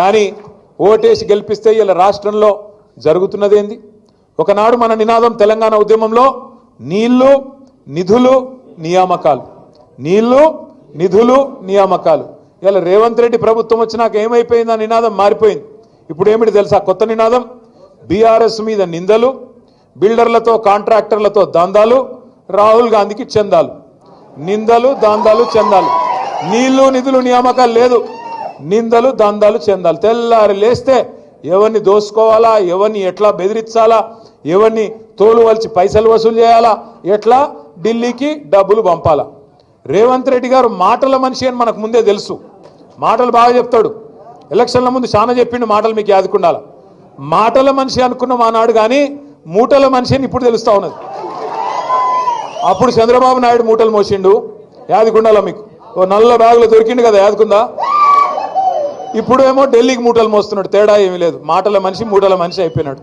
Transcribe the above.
కానీ ఓటేసి గెలిపిస్తే ఇలా రాష్ట్రంలో జరుగుతున్నదేంది? ఒకనాడు మన నినాదం తెలంగాణ ఉద్యమంలో నీళ్ళు నిధులు నియామకాలు. నీళ్ళు నిధులు నియామకాలు. ఇలా రేవంత్ రెడ్డి ప్రభుత్వం వచ్చినాక ఏమైపోయింది? ఆ నినాదం మారిపోయింది. ఇప్పుడు ఏమిటి తెలుసా? కొత్త నినాదం. బీఆర్ఎస్ మీద నిందలు బిల్డర్లతో కాంట్రాక్టర్లతో దందాలు రాహుల్ గాంధీకి చందాలు. నిందలు దాందాలు చందాలు. నీళ్ళు నిధులు నియామకాలు లేదు. నిందలు దందాలు చెందాలి. తెల్లారి లేస్తే ఎవరిని దోసుకోవాలా? ఎవరిని ఎట్లా బెదిరించాలా? ఎవరిని తోలు వలిచి పైసలు వసూలు చేయాలా? ఎట్లా? ఢిల్లీకి డబ్బులు పంపాలా? రేవంత్ రెడ్డి గారు మాటల మనిషి అని మనకు ముందే తెలుసు. మాటలు బాగా చెప్తాడు. ఎలక్షన్ల ముందు చాలా చెప్పిండు మాటలు మీకు యాదుకుండాల మాటల మనిషి అనుకున్నాం ఆనాడు కానీ మూటల మనిషి అని ఇప్పుడు తెలుస్తా ఉన్నది. అప్పుడు చంద్రబాబు నాయుడు మూటలు మోసిండు. యాదికుండాల మీకు? ఓ నల్ల బ్యాగులో దొరికిండు కదా యాదుకుందా? ఇప్పుడు ఏమో ఢిల్లీకి మూటలు మోస్తున్నాడు. తేడా ఏమీ లేదు. మాటల మనిషి మూటల మనిషి అయిపోయినాడు.